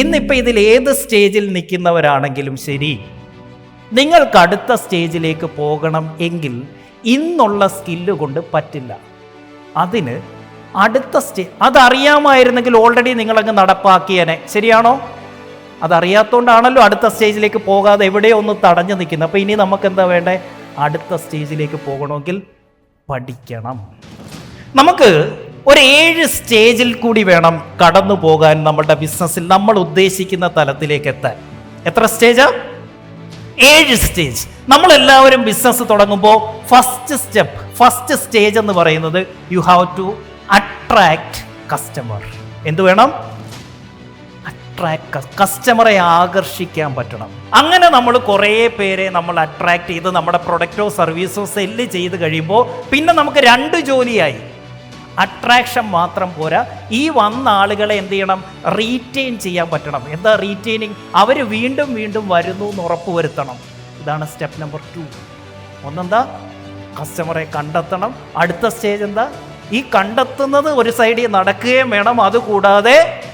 ഇന്നിപ്പോൾ ഇതിൽ ഏത് സ്റ്റേജിൽ നിൽക്കുന്നവരാണെങ്കിലും ശരി നിങ്ങൾക്ക് അടുത്ത സ്റ്റേജിലേക്ക് പോകണം എങ്കിൽ ഇന്നുള്ള സ്കില്ല് കൊണ്ട് പറ്റില്ല. അതിന് അടുത്ത സ്റ്റേ അതറിയാമായിരുന്നെങ്കിൽ ഓൾറെഡി നിങ്ങളങ്ങ് നടപ്പാക്കിയനെ. ശരിയാണോ? അതറിയാത്തതുകൊണ്ടാണല്ലോ അടുത്ത സ്റ്റേജിലേക്ക് പോകാതെ എവിടെയോ ഒന്ന് തടഞ്ഞു നിൽക്കുന്നത്. അപ്പോൾ ഇനി നമുക്ക് എന്താ വേണ്ടേ? അടുത്ത സ്റ്റേജിലേക്ക് പോകണമെങ്കിൽ പഠിക്കണം. നമുക്ക് ഒരു ഏഴ് സ്റ്റേജിൽ കൂടി വേണം കടന്നു പോകാൻ നമ്മളുടെ ബിസിനസ്സിൽ നമ്മൾ ഉദ്ദേശിക്കുന്ന തലത്തിലേക്ക് എത്താൻ. എത്ര സ്റ്റേജാ? ഏഴ് സ്റ്റേജ്. നമ്മളെല്ലാവരും ബിസിനസ് തുടങ്ങുമ്പോൾ ഫസ്റ്റ് സ്റ്റെപ്പ് ഫസ്റ്റ് സ്റ്റേജ് എന്ന് പറയുന്നത് you have to attract customer എന്ത് വേണം? അട്രാക്ട് കസ്റ്റമറെ ആകർഷിക്കാൻ പറ്റണം. അങ്ങനെ നമ്മൾ കുറേ പേരെ നമ്മൾ അട്രാക്ട് ചെയ്ത് നമ്മുടെ പ്രൊഡക്റ്റോ സർവീസോ സെല്ല് ചെയ്ത് കഴിയുമ്പോൾ പിന്നെ നമുക്ക് രണ്ട് ജോലിയായി. അട്രാക്ഷൻ മാത്രം പോരാ. ഈ വന്ന ആളുകളെ എന്ത് ചെയ്യണം? റീറ്റെയിൻ ചെയ്യാൻ പറ്റണം. എന്താ റീറ്റെയിനിങ്? അവർ വീണ്ടും വീണ്ടും വരുന്നു എന്ന് ഉറപ്പുവരുത്തണം. ഇതാണ് സ്റ്റെപ്പ് നമ്പർ ടു. ഒന്നെന്താ? കസ്റ്റമറെ കണ്ടെത്തണം. അടുത്ത സ്റ്റേജ് എന്താ? ഈ കണ്ടെത്തുന്നത് ഒരു സൈഡിൽ നടക്കുകയും വേണം. അതുകൂടാതെ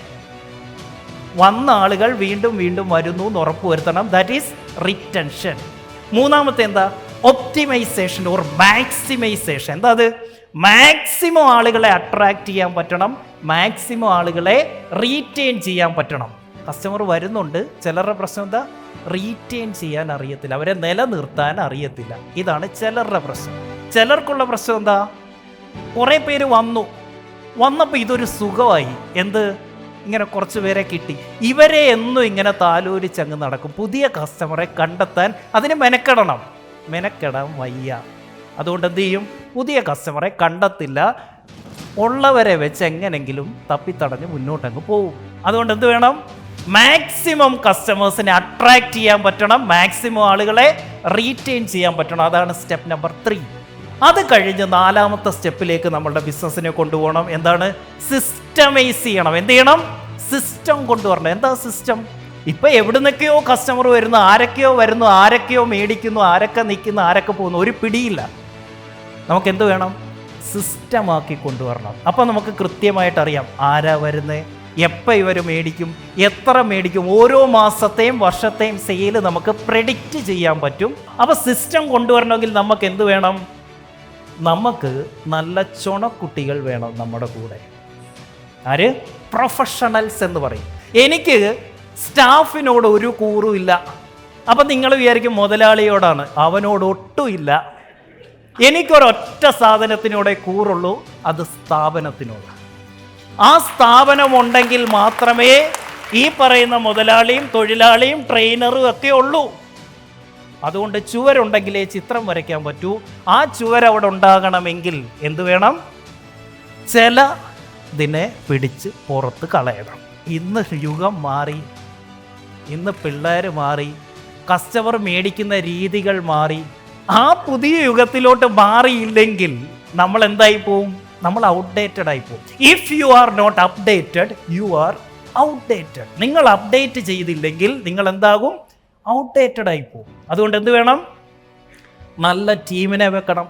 വന്ന ആളുകൾ വീണ്ടും വീണ്ടും വരുന്നു എന്ന് ഉറപ്പുവരുത്തണം. ദാറ്റ് ഈസ് റിറ്റൻഷൻ മൂന്നാമത്തെ എന്താ? ഒപ്റ്റിമൈസേഷൻ ഓർ മാക്സിമൈസേഷൻ എന്താ അത്? മാക്സിമം ആളുകളെ അട്രാക്ട് ചെയ്യാൻ പറ്റണം മാക്സിമം ആളുകളെ റീറ്റെയിൻ ചെയ്യാൻ പറ്റണം. കസ്റ്റമർ വരുന്നുണ്ട് ചിലരുടെ പ്രശ്നം എന്താ? റീറ്റെയിൻ ചെയ്യാൻ അറിയത്തില്ല അവരെ നിലനിർത്താൻ അറിയത്തില്ല. ഇതാണ് ചിലരുടെ പ്രശ്നം. ചിലർക്കുള്ള പ്രശ്നം എന്താ? കുറേ പേര് വന്നു. വന്നപ്പോൾ ഇതൊരു സുഖമായി. എന്ത്? ഇങ്ങനെ കുറച്ച് പേരെ കിട്ടി. ഇവരെ എന്നും ഇങ്ങനെ താലോലിച്ചങ്ങ് നടക്കും. പുതിയ കസ്റ്റമറെ കണ്ടെത്താൻ അതിന് മെനക്കെടണം. മെനക്കെടാൻ വയ്യ. അതുകൊണ്ട് എന്ത് ചെയ്യും? പുതിയ കസ്റ്റമറെ കണ്ടെത്തില്ല. ഉള്ളവരെ വെച്ച് എങ്ങനെങ്കിലും തപ്പിത്തടഞ്ഞ് മുന്നോട്ടങ്ങ് പോകും. അതുകൊണ്ട് എന്ത് വേണം? മാക്സിമം കസ്റ്റമേഴ്സിനെ അട്രാക്ട് ചെയ്യാൻ പറ്റണം. മാക്സിമം ആളുകളെ റീറ്റെയിൻ ചെയ്യാൻ പറ്റണം. അതാണ് സ്റ്റെപ്പ് നമ്പർ ത്രീ അത് കഴിഞ്ഞ് നാലാമത്തെ സ്റ്റെപ്പിലേക്ക് നമ്മളുടെ ബിസിനസ്സിനെ കൊണ്ടുപോകണം. എന്താണ്? സിസ്റ്റമൈസ് ചെയ്യണം. എന്ത് ചെയ്യണം? സിസ്റ്റം കൊണ്ടുവരണം. എന്താ സിസ്റ്റം ഇപ്പം എവിടുന്നൊക്കെയോ കസ്റ്റമർ വരുന്നു. ആരൊക്കെയോ വരുന്നു. ആരൊക്കെയോ മേടിക്കുന്നു. ആരൊക്കെ നിൽക്കുന്നു. ആരൊക്കെ പോകുന്നു. ഒരു പിടിയില്ല. നമുക്ക് എന്ത് വേണം? സിസ്റ്റമാക്കി കൊണ്ടുവരണം. അപ്പോൾ നമുക്ക് കൃത്യമായിട്ട് അറിയാം ആരാ വരുന്നത് എപ്പോൾ ഇവർ മേടിക്കും? എത്ര മേടിക്കും? ഓരോ മാസത്തെയും വർഷത്തെയും സെയിൽ നമുക്ക് പ്രെഡിക്റ്റ് ചെയ്യാൻ പറ്റും. അപ്പോൾ സിസ്റ്റം കൊണ്ടുവരണമെങ്കിൽ നമുക്ക് എന്ത് വേണം? നമുക്ക് നല്ല ചുണക്കുട്ടികൾ വേണം നമ്മുടെ കൂടെ. ആര്? പ്രൊഫഷണൽസ് എന്ന് പറയും. എനിക്ക് സ്റ്റാഫിനോട് ഒരു കൂറുമില്ല അപ്പം നിങ്ങൾ വിചാരിക്കും മുതലാളിയോടാണ്. അവനോട് ഒട്ടുമില്ല എനിക്കൊരൊറ്റ സാധനത്തിനോടെ കൂറുള്ളൂ അത് സ്ഥാപനത്തിനോട്. ആ സ്ഥാപനം ഉണ്ടെങ്കിൽ മാത്രമേ ഈ പറയുന്ന മുതലാളിയും തൊഴിലാളിയും ട്രെയിനറും ഒക്കെ ഉള്ളൂ. അതുകൊണ്ട് ചുവരുണ്ടെങ്കിലേ ചിത്രം വരയ്ക്കാൻ പറ്റൂ. ആ ചുവരവിടെ ഉണ്ടാകണമെങ്കിൽ എന്ത് വേണം? ചില ഇതിനെ പിടിച്ച് പുറത്ത് കളയണം. ഇന്ന് യുഗം മാറി ഇന്ന് പിള്ളേർ മാറി കസ്റ്റമർ മേടിക്കുന്ന രീതികൾ മാറി ആ പുതിയ യുഗത്തിലോട്ട് മാറിയില്ലെങ്കിൽ നമ്മൾ എന്തായി പോവും നമ്മൾ ഔട്ട്ഡേറ്റഡ് ആയി പോകും if you are not updated you are outdated നിങ്ങൾ അപ്ഡേറ്റ് ചെയ്തില്ലെങ്കിൽ നിങ്ങൾ എന്താകും? ഔട്ട്ഡേറ്റഡ് ആയി പോകും അതുകൊണ്ട് എന്ത് വേണം? നല്ല ടീമിനെ വെക്കണം.